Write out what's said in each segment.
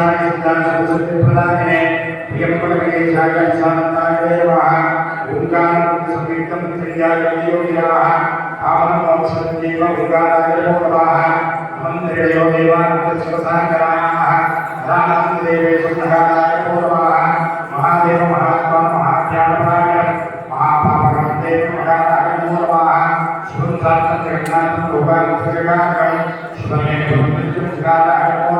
ईशान सिद्धांत सरस्वती प्रदान है प्रियंपरमे सागर शांताग्रे नमः ओंकार समीतम त्रियागियो नमः आमन वंशदेव ओंकाराग्रे नमः मंत्रियो देवांत स्वसागराः रामं देवेश सहाराय पूर्वाः महादेव महात्मा महाज्ञानप्रागम महापापकर्ते महारागम पूर्वाः शुद्धात्म त्रिगुणात्म लोकानुसर्गागम शिवमेव मृत्युमुखाराय पूर्वाः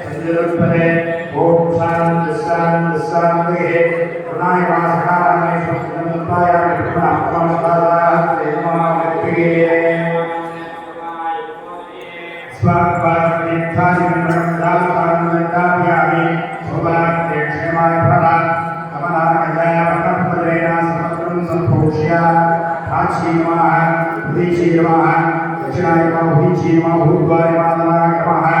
श्रीलक्ष्मणे ओम शांति शांति शांति प्रणय नमस्कार में संपन्नताय प्रणाम नमस्कार प्रेमावृत्ति स्वापादित्थानि मृदापानताभ्यामि सुभाग्ये क्षेमाय फला। कमलामजया वनपदेन समग्रं सम्भूष्य काशी नमः उदीशी नमः दक्षिणाय नमः भूचि नमः भूद्वाय नमः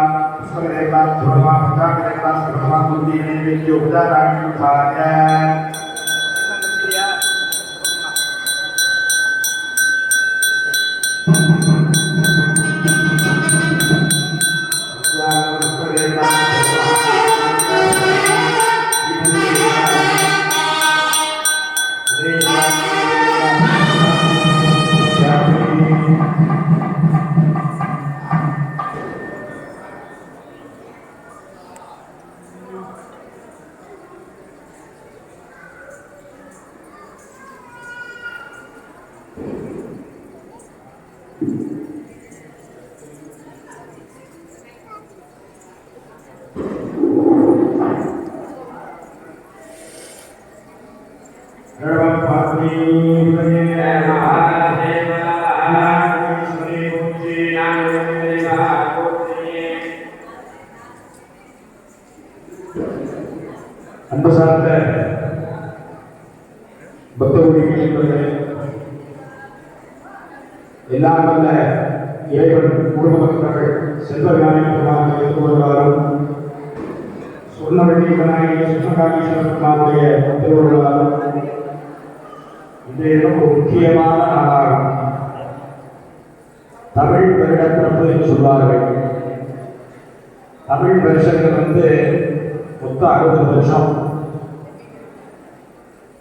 आनन्दन श्रीमुदात्रे भक्तानि वेभ्य स्वागतानि कृत्वा पुष्पदेवता गौरवः पंचाक्षरदेवता गौरवः कुन्दी இறைவன் குடும்ப செல்வ விநாயகமாக இருந்து வருவாரும் சொன்னவழி விநாயகர் சுமகாமீஸ்வரனுடைய திருவிழாவும் இன்றைய தினம் ஒரு முக்கியமான நாளாகும். தமிழ் வருடப்பிறப்பு என்று சொல்வார்கள். தமிழ் வருஷங்கள் வந்து மொத்தம் அறுபது வருஷம்.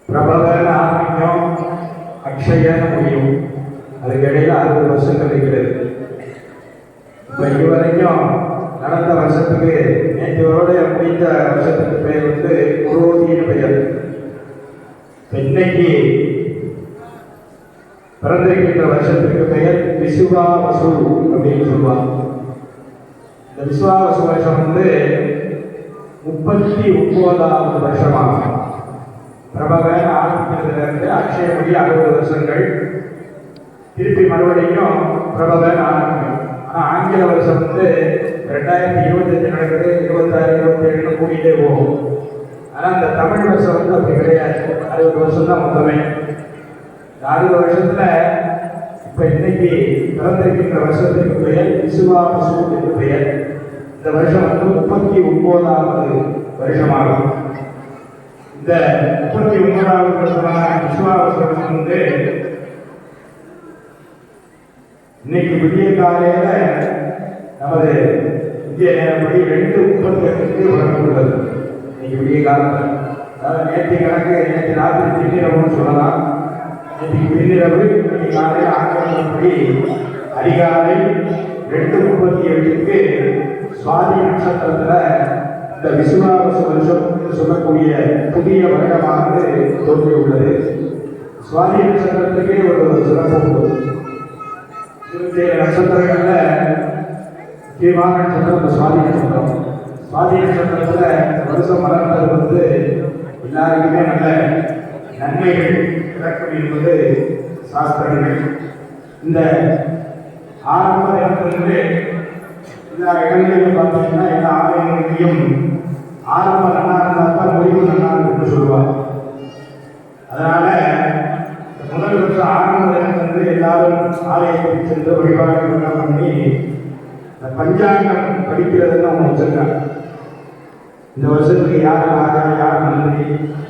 பிரபல ஆரம்பிக்கும் அக்ஷயன்னு முடியும். அதுக்கு இடையில அறுபது வருஷங்கள் இருக்கிறது. இப்போ இதுவரைக்கும் நடந்த வருஷத்துக்கு நேற்றுவரோட முடிந்த வருஷத்துக்கு பெயர் வந்து குரோதின்னு பெயர். இன்னைக்கு பிறந்திருக்கின்ற வருஷத்துக்கு பெயர் விசுவாவசு அப்படின்னு சொல்லுவாங்க. இந்த விசுவாவசு வருஷம் வந்து முப்பத்தி ஒன்பதாவது வருஷமாகும். பிரபவன் ஆரம்பிக்கிறதுல இருந்து அக்ஷயமொழி அறுபது வருஷங்கள். திருப்பி மறுபடியும் பிரபவன் ஆரம்பிக்கும் ஆனால் ஆங்கில வருஷம் வந்து ரெண்டாயிரத்தி இருபத்தஞ்சு நடக்குது. இருபத்தாறு இருபத்தேழுன்னு கூட்டிகிட்டே போகும். ஆனால் இந்த தமிழ் வருஷம் வந்து அப்படி கிடையாது. அறுபது வருஷம் தான் மொத்தமே. அறுபது வருஷத்தில் இப்போ இன்னைக்கு பிறந்திருக்கின்ற வருஷத்துக்கு பெயர் விசுவாசு என்று பெயர். இந்த வருஷம் வந்து முப்பத்தி ஒன்பதாவது வருஷமாகும். இந்த முப்பத்தி ஒன்பதாவது வருஷமான விசுவா வருஷம் வந்து இன்னைக்கு விடிய காலையில நமது இந்திய நேரப்படி ரெண்டு முப்பத்தி எட்டுக்கு வழங்கப்பட்டுள்ளது இன்னைக்கு விடிய காலத்தில் அதாவது நேற்று கணக்கு நேற்று ராத்திரி திடீர்னு சொல்லலாம். நேற்று பின்னிரவு இன்னைக்கு காலையில் ஆங்கிலப்படி அதிகாலை ரெண்டு முப்பத்தி எட்டுக்கு சுவாதி நட்சத்திரத்தில் இந்த விசுவாச வருஷம் என்று சொல்லக்கூடிய புதிய வருடமானது தோன்றியுள்ளது. சுவாதி நட்சத்திரத்துக்கே ஒரு சிறப்பு இருபத்தி ஏழு நட்சத்திரங்கள்ல முக்கியமான நட்சத்திரம் இந்த சுவாதி நட்சத்திரம். சுவாதி நட்சத்திரத்துல வருஷம் மலர்ந்தது வந்து எல்லாருக்குமே நல்ல நன்மைகள் கிடைக்கும் என்பது சாஸ்திரங்கள். இந்த ஆரம்ப தினத்திலிருந்து எல்லா இடங்களிலும் பார்த்தீங்கன்னா எல்லா ஆலயங்களிலையும் ஆரம்ப நன்னா இருந்தால் தான் முடிவு நன்னா இருக்குன்னு சொல்லுவார் அதனால ஆலயத்துக்கு சென்று வழிபாடு எல்லாம் பண்ணி பஞ்சாங்கம் படிக்கிறதுன்னு அவங்க வச்சிருக்காங்க. இந்த வருஷத்துக்கு யார் ராஜா யார் மந்திரி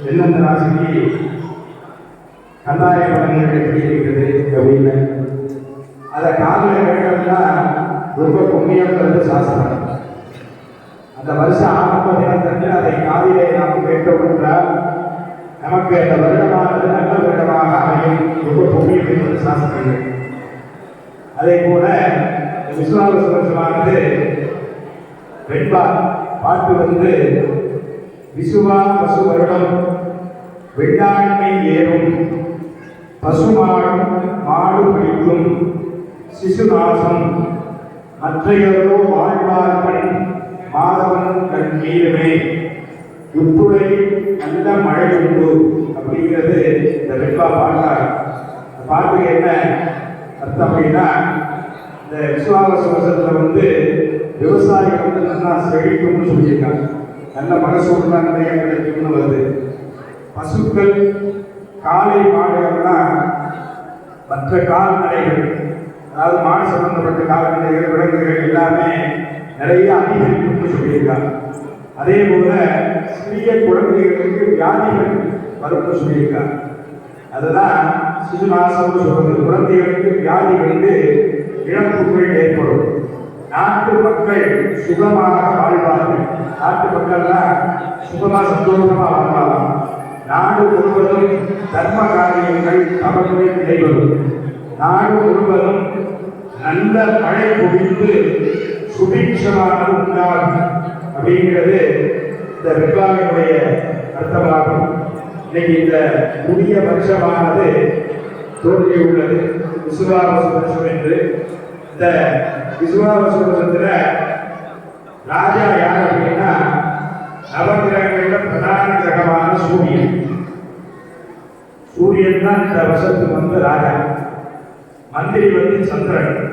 எந்தெந்த ராசிக்கு கந்தாய பலன்கள் எப்படி இருக்கிறது அப்படின்னு. அதை காதில் கேட்டோம்னா ரொம்ப புண்ணியங்கிறது சாஸ்திரம். அந்த வருஷம் ஆரம்ப தினத்தன்று அதை காதிலே நாம் கேட்டோம் என்றால் நமக்கு அந்த வருடமானது நல்ல வருடமாக அமையும். ரொம்ப புண்ணியம் என்பது சாஸ்திரங்கள். அதே போல இந்த விஸ்வாச வருஷமானது வெண்பா பாட்டு வந்து விசுவா பசு வருடம் வெள்ளாண்மை ஏறும் பசுமாடும் மாடு பிடிக்கும் சிசுநாசம் மற்றையரோ வாழ்வார்பன் மாதவன் கண்ணீருமே உட்புடை நல்ல மழை உண்டு அப்படிங்கிறது இந்த வெண்பா பாட்டார் இந்த பாட்டுக்கு என்ன? அர்த்தம் அப்படின்னா இந்த விசுவாச வருஷத்துல வந்து விவசாயம் வந்து நல்லா செழிக்கும்னு சொல்லியிருக்காங்க. நல்ல மகசூல்லாம் நிறைய கிடைக்கும்னு வருது. பசுக்கள் காலை மாடுகள்னா மற்ற கால்நடைகள் அதாவது மாடு சம்பந்தப்பட்ட கால்நடைகள் விலங்குகள் எல்லாமே நிறைய அதிகரிக்கும்னு சொல்லியிருக்காங்க. அதே போல சிறிய குழந்தைகளுக்கு வியாதிகள் வரும்னு சொல்லியிருக்காங்க. அதுதான் சிசுநாசம் சொல்வது குழந்தைகளுக்கு வியாதி வந்து இழப்புகள் ஏற்படும். நாட்டு மக்கள் சுகமாக வாழ்வார்கள். நாட்டு மக்கள்லாம் சுகமாக சந்தோஷமாக வாழ்வாங்க நாடு முழுவதும் தர்ம காரியங்கள் தவறுகளை நடைபெறும் நாடு முழுவதும் நல்ல மழை குவிந்து சுபிக்ஷமாக உண்டாகும் அப்படிங்கிறது இந்த வெப்பாவினுடைய அர்த்தமாகும். இன்னைக்கு இந்த புதிய வருஷமானது தோன்றியுள்ளது விசுவாவச வருஷம் என்று. இந்த விசுவாவச வருஷத்துல ராஜா யார் அப்படின்னா நவகிரகங்கள பிரதான கிரகமான சூரியன். சூரியன் தான் இந்த வருஷத்துக்கு வந்து ராஜா. மந்திரி வந்து சந்திரன்.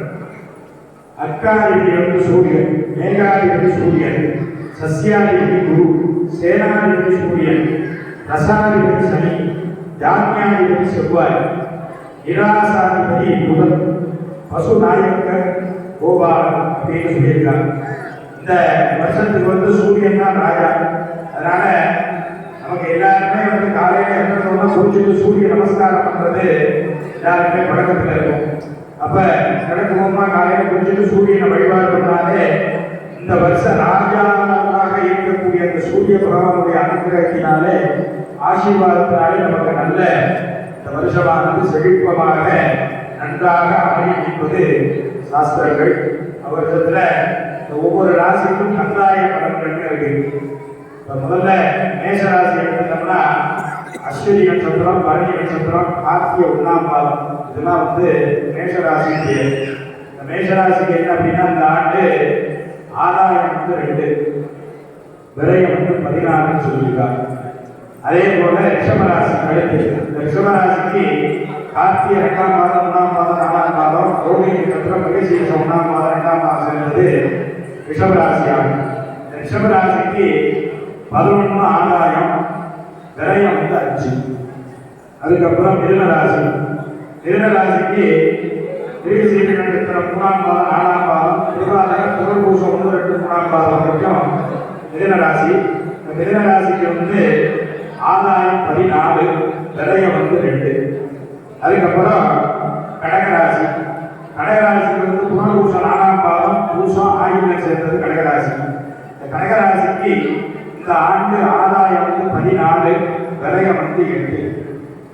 அக்காதிபதி வந்து சூரியன். மேகாதிபதி சூரியன். சசியாதிபதி குரு. சேனாதிபதி சூரியன். ரசாதிபதி சனி. ஜாமியாதிபதி செவ்வாய். இராசாதிபதி முதல் பசு நாயக்கர் கோபாலன் அப்படின்னு சொல்லியிருக்காங்க. இந்த வருஷத்துக்கு வந்து சூரியன் தான் ராஜா. அதனால நமக்கு எல்லாருமே வந்து காலையில எத்தனை குளிச்சுட்டு சூரிய நமஸ்காரம் பண்றது எல்லாருமே பழக்கத்துல இருக்கும். அப்ப கிழக்குமா காலையில குளிச்சுட்டு சூரியனை வழிபாடு பண்ணாலே இந்த வருஷம் ராஜாவாக இருக்கக்கூடிய அந்த சூரிய பகவானுடைய அனுகிரகத்தினாலே ஆசீர்வாதத்தினாலே நமக்கு நல்ல வருஷமானது செழிப்பமாக நன்றாக அமையும் என்பது சாஸ்திரங்கள். அவரிடத்துல இந்த ஒவ்வொரு ராசிக்கும் கந்தாய பலன்கள் இருக்கு இப்ப முதல்ல மேஷ ராசி எடுத்துட்டோம்னா அஸ்வினி நட்சத்திரம் பரணி நட்சத்திரம் கார்த்திகை ஒண்ணாம் பாதம். இதெல்லாம் வந்து மேஷ இந்த மேஷராசிக்கு என்ன அப்படின்னா இந்த ஆண்டு ஆதாயம் வந்து ரெண்டு. விரயம் வந்து பதினாறுன்னு சொல்லியிருக்காங்க. அதே போல ரிஷபராசி அடுத்து இந்த ரிஷபராசிக்கு கார்த்திகை ரெண்டாம் மாதம் ஒன்றாம் மாதம் நாலாம் மாதம் ரோகிணி நட்சத்திரம் மகிழ்ச்சியம் ஒன்றாம் மாதம் ரெண்டாம் மாதம் என்பது ரிஷபராசியாகும். இந்த ரிஷபராசிக்கு பதினொன்று ஆதாயம் விரயம் வந்து அஞ்சு. அதுக்கப்புறம் மிருகராசி மிருகராசிக்கு மிருகசீரி நட்சத்திரம் மூணாம் மாதம் நாலாம் மாதம் திருவாதிரை புகழ் ஒன்று ரெண்டு மூணாம் மாதம் வரைக்கும் மிருகராசி இந்த மிருகராசிக்கு வந்து ஆதாயம் பதினாலு விரயம் வந்து ரெண்டு. அதுக்கப்புறம் கடகராசி. கடகராசிக்கு வந்து புனர்பூசம் நாலாம் பாதம் பூசம் ஆயுள் சேர்ந்தது கடகராசி. இந்த கடகராசிக்கு இந்த ஆண்டு ஆதாயம் வந்து பதினாலு விரயம் வந்து எட்டு.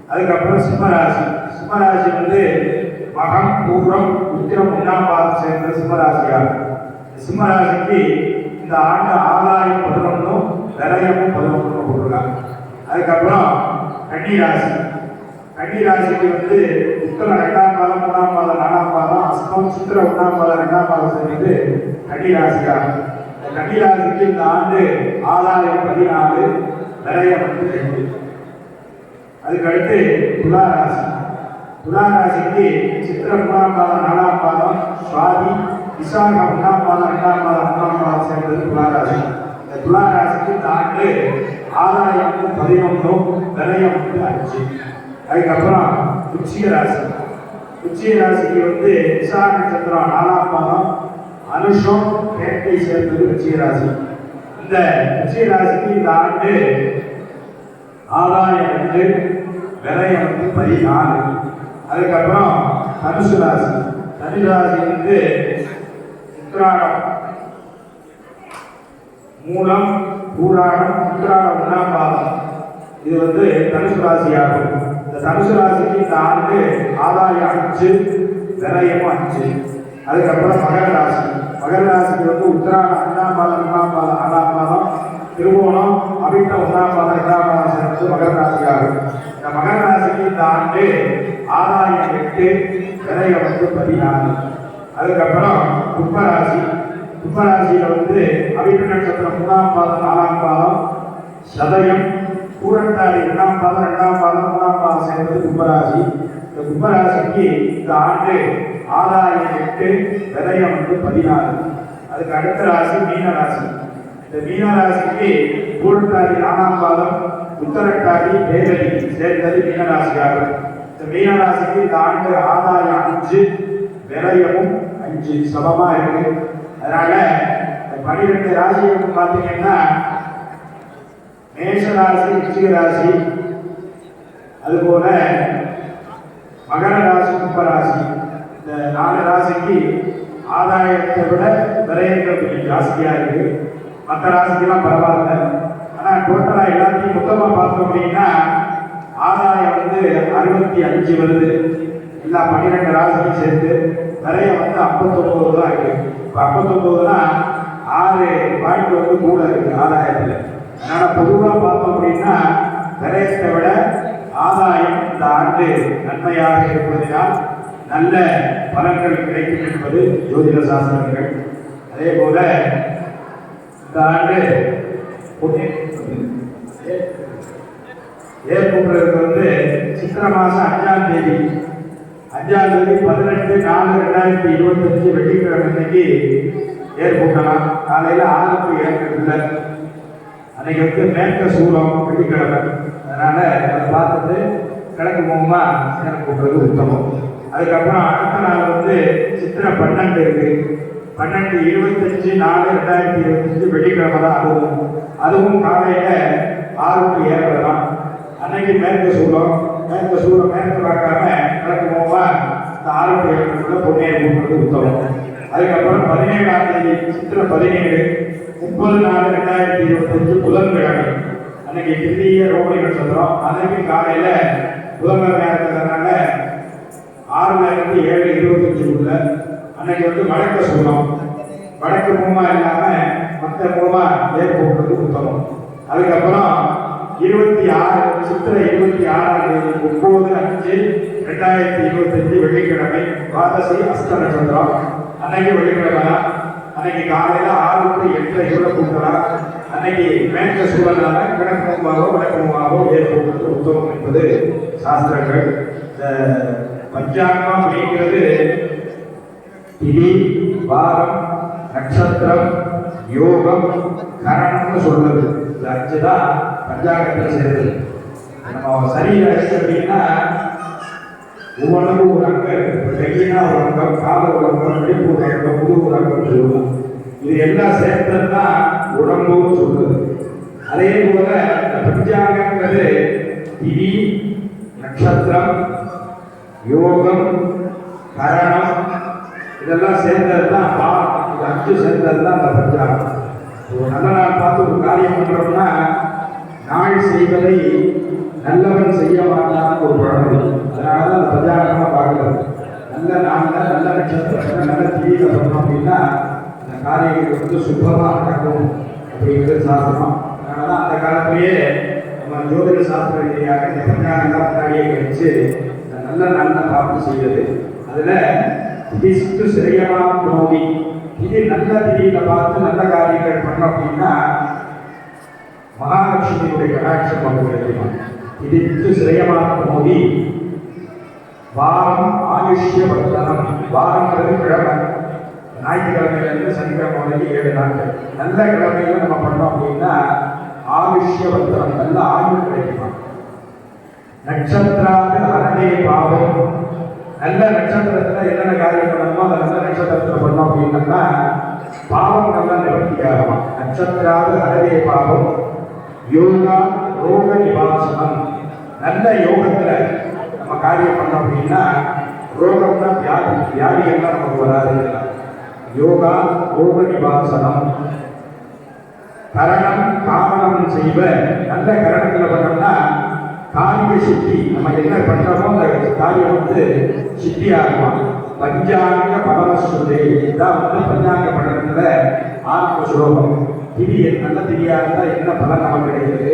அதுக்கப்புறம் சிம்மராசி. சிம்மராசி வந்து மகம் பூரம் உத்திரம் ஒன்றாம் பாதம் சேர்ந்த சிம்மராசியாகும் சிம்மராசிக்கு இந்த ஆண்டு ஆதாயம் பதினொன்றும் விலையமும் பதினொன்றும் போட்டிருக்காங்க. அதுக்கப்புறம் கன்னிராசி கன்னிராசிக்கு வந்து உத்தர ரெண்டாம் பாதம் மூணாம் பாதம் நாலாம் பாதம் அஸ்தம் சித்திர ஒன்றாம் பாதம் ரெண்டாம் பாதம் சேர்ந்து கன்னிராசியாகும் இந்த கன்னிராசிக்கு இந்த ஆண்டு ஆதாயம் பதினாலு விரயம் வந்து ரெண்டு. அதுக்கு துலா ராசி. துலா ராசிக்கு சித்திர மூணாம் பாதம் நாலாம் பாதம் சுவாதி விசாக ஒன்றாம் பாதம் ரெண்டாம் பாதம் மூணாம் பாதம் சேர்ந்தது துலா ராசி. இந்த துலா ராசிக்கு இந்த ஆண்டு ஆதாயம் வந்து பதினொன்றும் விரயம் வந்து அஞ்சு அதுக்கப்புறம் உச்சிய ராசி. உச்சிய ராசிக்கு வந்து விசாக நட்சத்திரம் நாலாம் பாதம் அனுஷம் கேட்டை சேர்ந்தது உச்சிய ராசி. இந்த உச்சிய ராசிக்கு இந்த ஆண்டு ஆதாயம் வந்து விரயம் வந்து பதினாலு. அதுக்கப்புறம் தனுசு ராசி. தனுசு ராசி வந்து உத்திராடம் மூலம் பூராடம் உத்திராடம் ஒன்றாம் பாதம் இது வந்து தனுசு ராசி ஆகும் இந்த தனுசு ராசிக்கு இந்த ஆண்டு ஆதாயம் அஞ்சு விரயம் அஞ்சு அதுக்கப்புறம் மகர ராசி. மகர ராசிக்கு வந்து உத்திராடம் அஞ்சாம் பாதம் ஒன்றாம் பாதம் ஆறாம் பாதம் திருவோணம் அவிட்ட ஒன்றாம் பாதம் இரண்டாம் பாதம் சேர்ந்து மகர ராசி ஆகும் இந்த மகர ராசிக்கு இந்த ஆண்டு ஆதாயம் எட்டு விரயம் வந்து பதினாறு. அதுக்கப்புறம் கும்பராசி கும்பராசியில வந்து அவிட்ட நட்சத்திரம் மூணாம் பாதம் நாலாம் பாதம் சதயம் பூரட்டாதி இரண்டாம் பாதம் ரெண்டாம் பாதம் மூணாம் பாதம் சேர்ந்தது கும்பராசி. இந்த கும்பராசிக்கு இந்த ஆண்டு ஆதாயம் எட்டு விதயம் வந்து பதினாறு. அதுக்கு அடுத்த ராசி மீன ராசி. இந்த மீன ராசிக்கு பூரட்டாதி நாலாம் பாதம் உத்தரட்டாதி தேவதி சேர்ந்தது மீன ராசியாகும். இந்த மீன ராசிக்கு இந்த ஆண்டு ஆதாயம் அஞ்சு விரயமும் அஞ்சு. சமமாக இருக்கு. அதனால இந்த பனிரெண்டு ராசிகளுக்கு பார்த்தீங்கன்னா மேஷ ராசி ரிஷிக ராசி அதுபோல மகர ராசி கும்பராசி. இந்த நாலு ராசிக்கு ஆதாயத்தை விட விரயங்கள் கொஞ்சம் ஜாஸ்தியாக இருக்கு. மற்ற ராசிக்கெல்லாம் பரவாயில்ல. ஆனால் டோட்டலாக எல்லாத்தையும் மொத்தமாக பார்த்தோம் அப்படின்னா ஆதாயம் வந்து அறுபத்தி அஞ்சு வருது. எல்லா பன்னிரெண்டு ராசியும் சேர்த்து நிறைய வந்து ஐம்பத்தொம்பது தான் இருக்கு இப்போ ஐம்பத்தொன்பதுனா ஆறு பாயிண்ட் வந்து கூட இருக்கு ஆதாயத்தில் அதனால பொதுவாக பார்த்தோம் அப்படின்னா விரயத்தை விட ஆதாயம் இந்த ஆண்டு நன்மையாக இருப்பதினால் நல்ல பலன்கள் கிடைக்கும் என்பது ஜோதிட சாஸ்திரங்கள் அதே போல இந்த ஆண்டு புண்ணிய ஏற்படுறது வந்து சித்திர மாதம் அஞ்சாம் தேதி அஞ்சாம் தேதி பதினெட்டு நாலு ரெண்டாயிரத்தி இருபத்தஞ்சு வெள்ளிக்கிழமை அன்னைக்கு ஏற்பட்டலாம். காலையில் ஆறு டு ஏழு அன்னைக்கு வந்து மேற்க சூலம் வெள்ளிக்கிழமை. அதனால அதை பார்த்துட்டு கிழக்கு முகமா எனக்கு கூட்டுறது உத்தமம். அதுக்கப்புறம் அடுத்த நாள் வந்து சித்திரை பன்னெண்டு இருக்கு. பன்னெண்டு இருபத்தஞ்சு நாலு ரெண்டாயிரத்தி இருபத்தஞ்சு வெள்ளிக்கிழமை தான் அதுவும். அதுவும் காலையில ஆறு டு ஏழரை தான் அன்னைக்கு மேற்கு சூழம் மேற்கு சூலம் மேற்கு பார்க்காம கிழக்கு போவா. இந்த ஆறு டு ஏழுக்குள்ள பொன்னியை கூட்டுறது உத்தமம் அதுக்கப்புறம் பதினேழாம் தேதி சித்திரை பதினேழு முப்பது நாலு ரெண்டாயிரத்தி இருபத்தஞ்சு புதன்கிழமை. அன்னைக்கு தில்லிய ரோமணி நட்சத்திரம் அன்னைக்கு காலையில புதன்கிழமை நேரத்துலனால ஆறு இருந்து ஏழு உள்ள அன்னைக்கு வந்து வடக்கு சூலம் வடக்கு மூலமா இல்லாம மற்ற மூலமா ஏற்படுறது உத்தரவு அதுக்கப்புறம் இருபத்தி ஆறு சித்திரை இருபத்தி ஆறாம் தேதி ஒன்பது அஞ்சு ரெண்டாயிரத்தி இருபத்தஞ்சு வெள்ளிக்கிழமை துவாதசி அஸ்த நட்சத்திரம் அன்னைக்கு வெள்ளிக்கிழமை அன்னைக்கு காலையில ஆறு டு எட்டு கூட கூட்டலாம். அன்னைக்கு மேற்க சூழலால கிழக்குமாவோ வடக்குமாவோ ஏற்படுவது உத்தமம் என்பது சாஸ்திரங்கள். பஞ்சாங்கம் அப்படிங்கிறது திதி வாரம் நட்சத்திரம் யோகம் கரணம்னு சொல்றது. இது அஞ்சுதான் பஞ்சாங்கத்தில் சேர்ந்தது. நம்ம சரீர அரிசி அப்படின்னா ஒவ்வொன்றுக்கும் ஒரு அங்கம் இருக்கு. ஒரு அங்கம் கால ஒரு அங்கம் இடுப்பு ஒரு அங்கம் புது ஒரு அங்கம் சொல்லுவோம். இது எல்லாம் சேர்ந்தது தான் உடம்புன்னு சொல்றது. அதே போல இந்த பஞ்சாங்கங்கிறது திதி நட்சத்திரம் யோகம் கரணம் இதெல்லாம் சேர்ந்தது தான் பா இது அஞ்சு சேர்ந்தது தான் அந்த பஞ்சாங்கம். ஒரு நல்ல நாள் பார்த்து ஒரு காரியம் பண்ணுறோம்னா நாள் செய்வதை நல்லவன் செய்ய மாட்டான்னு ஒரு பழமொழி. அதனால தான் அந்த பார்க்கறது. நல்ல நாள்ல நல்ல நட்சத்திரத்துல நல்ல தீவிர பண்ணோம் அப்படின்னா அந்த காரியங்கள் வந்து சுத்தமா நடக்கும் அப்படிங்கிறது சாஸ்திரம். அதனால தான் அந்த காலத்திலேயே நம்ம ஜோதிட சாஸ்திர ரீதியாக இந்த பஞ்சாங்கம்லாம் முன்னாடியே கழிச்சு இந்த நல்ல நல்ல பார்த்து செய்வது அதில் திதிஷ்டு சிறையமாக நோவி இது நல்ல திதியில பார்த்து நல்ல காரியங்கள் பண்ணோம் அப்படின்னா மகாலட்சுமியுடைய கடாட்சம் வந்து கிடைக்குமா இதித்து சிறையமாக மோதி வாரம் ஆயுஷ்ய வர்த்தனம் வாரங்கிறது கிழமை. ஞாயிற்றுக்கிழமையிலேருந்து சனிக்கிழமை வரைக்கும் ஏழு நாட்கள். நல்ல கிழமையில நம்ம பண்ணோம் அப்படின்னா ஆயுஷ்ய வர்த்தனம் நல்ல ஆயுள் கிடைக்குமா? நட்சத்திராது அரணே பாவம். நல்ல நட்சத்திரத்தில் என்னென்ன காரியம் பண்ணணுமோ அந்த நல்ல நட்சத்திரத்தில் பண்ணோம் அப்படின்னா பாவம் நல்லா நிவர்த்தி ஆகுமா நட்சத்திராது அரணே பாவம். யோகா ரோக நிவாசனம் நல்ல யோகத்துல நம்ம காரியம் பண்ணோம் அப்படின்னா ரோகம்னா வியாதி வியாதி எல்லாம் நமக்கு வராது. யோகா ரோக நிவாசனம் கரணம் காமனம் செய்வ நல்ல கரணத்துல பண்ணோம்னா காரிய சித்தி நம்ம என்ன பண்றோமோ அந்த காரியம் வந்து சித்தி ஆகும் பஞ்சாங்க பரமசுதே இதான் வந்து பஞ்சாங்க படத்துல ஆத்ம சுலோகம் திதி நல்ல திதியா இருந்தால் என்ன பலன் நமக்கு கிடைக்கிறது?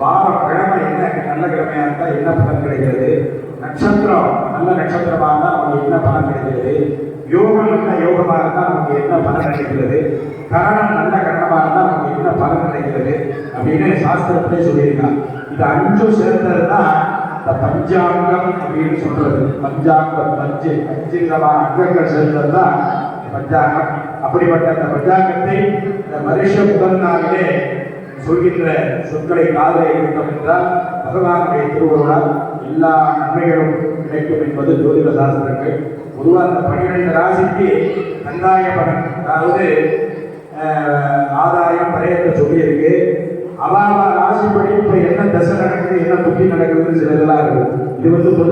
வார கிழமை என்ன நல்ல கிழமையாக இருந்தால் என்ன பலன் கிடைக்கிறது? நட்சத்திரம் நல்ல நட்சத்திரமாக இருந்தால் நமக்கு என்ன பலன் கிடைக்கிறது? யோகம் நல்ல யோகமாக இருந்தால் நமக்கு என்ன பலன் கிடைக்கிறது? கரணம் நல்ல கரணமாக இருந்தால் நமக்கு என்ன பலன் கிடைக்கிறது? அப்படின்னு சாஸ்திரத்திலே சொல்லியிருக்காங்க இது அஞ்சும் சேர்ந்தது தான் இந்த பஞ்சாங்கம் அப்படின்னு சொல்றது. பஞ்சாங்கம் பஞ்சு. அஞ்சு விதமான அங்கங்கள் சேர்ந்தது தான் பஞ்சாங்கம். அப்படிப்பட்ட அந்த பஞ்சாங்கத்தை இந்த மனுஷ முதல் சொல்கின்ற சொற்களை காதலை இருந்தோம் என்றால் பகவானுடைய திருவருளால் எல்லா நன்மைகளும் கிடைக்கும் என்பது ஜோதிட சாஸ்திரங்கள். பொதுவாக அந்த பன்னிரெண்டு ராசிக்கு கந்தாய பலன் அதாவது ஆதாயம் பரையத்தை சொல்லியிருக்கு அவ ராசிப்படி இப்போ என்ன தசை நடக்குது என்ன புத்தி நடக்குதுன்னு சில இதெல்லாம் இருக்கும் இது வந்து